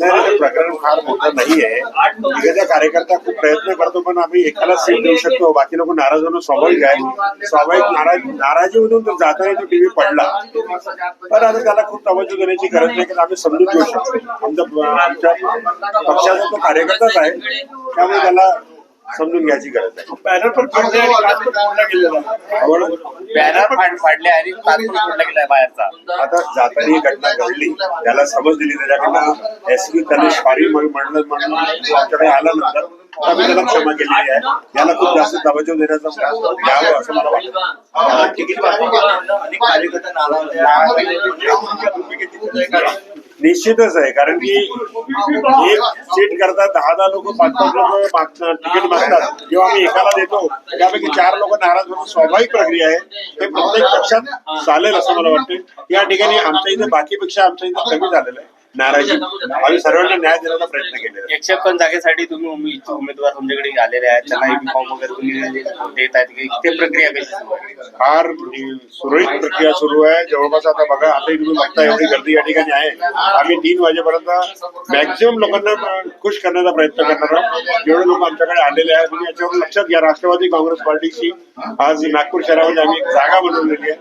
नाही प्रकरण फार मोठं नाहीये. एखाद्या कार्यकर्ता खूप प्रयत्न करतो पण आम्ही एकाला सीट देऊ शकतो. बाकी लोक नाराज होणं स्वाभाविक आहे. स्वाभाविक नाराज नाराजीमधून तो जाताना तो टीव्ही पडला. पण आता त्याला खूप तवज्जो देण्याची गरज नाही कारण आम्ही समजून घेऊ शकतो. आमच्या आमच्या पक्षाचा तो कार्यकर्ताच आहे. त्यामुळे त्याला समजून घ्यायची गरज आहे बॅनर पण फाडले आणि काच पण फोडला गेलेला आहे. आवड? बॅनर फाड फाडले आणि फोडला गेलाय बाहेरचा. आता जाताना ही घटना घडली. त्याला समज दिली त्याच्याकडनं एस पी तनिष पारी म्हणून म्हणलं म्हणून तो आमच्याकडे आला नंतर आम्ही त्याला क्षमा केलेली आहे. याला खूप जास्त तवज्जो देण्याचा द्यावं असं मला वाटतं. तिकीट वाटप अनेक कार्यकर्ते नाराज. निश्चितच आहे कारण की एक सीट करता दहा दहा लोक पाच पाच लोक तिकीट मागतात. जेव्हा आम्ही एकाला देतो त्यापैकी चार लोक नाराज होणं स्वाभाविक प्रक्रिया आहे. हे प्रत्येक पक्षात चालेल असं मला वाटतं या ठिकाणी आमच्या इथे बाकीपेक्षा आमच्या इथे कमी झालेलं आहे. नाराजी. आम्ही सर्वांना न्याय देण्याचा प्रयत्न केलेला आहे. एकशे पण जागेसाठी तुम्ही इच्छुक उमेदवार तुमच्याकडे आलेले आहेत. त्यांना फॉर्म वगैरे तुम्ही देत आहेत. की ते प्रक्रिया कशी? सुरू आहे? फार सुरळीत प्रक्रिया सुरू आहे. जवळपास आता बघा आता तुम्ही बघता एवढी गर्दी या ठिकाणी आहे. आम्ही तीन वाजेपर्यंत मॅक्झिमम लोकांना खुश करण्याचा प्रयत्न करणार आहोत. जेवढे लोक आमच्याकडे आलेले आहेत म्हणजे याच्यावर लक्षात घ्या राष्ट्रवादी काँग्रेस पार्टीची आज नागपूर शहरामध्ये आम्ही एक जागा बनवलेली आहे.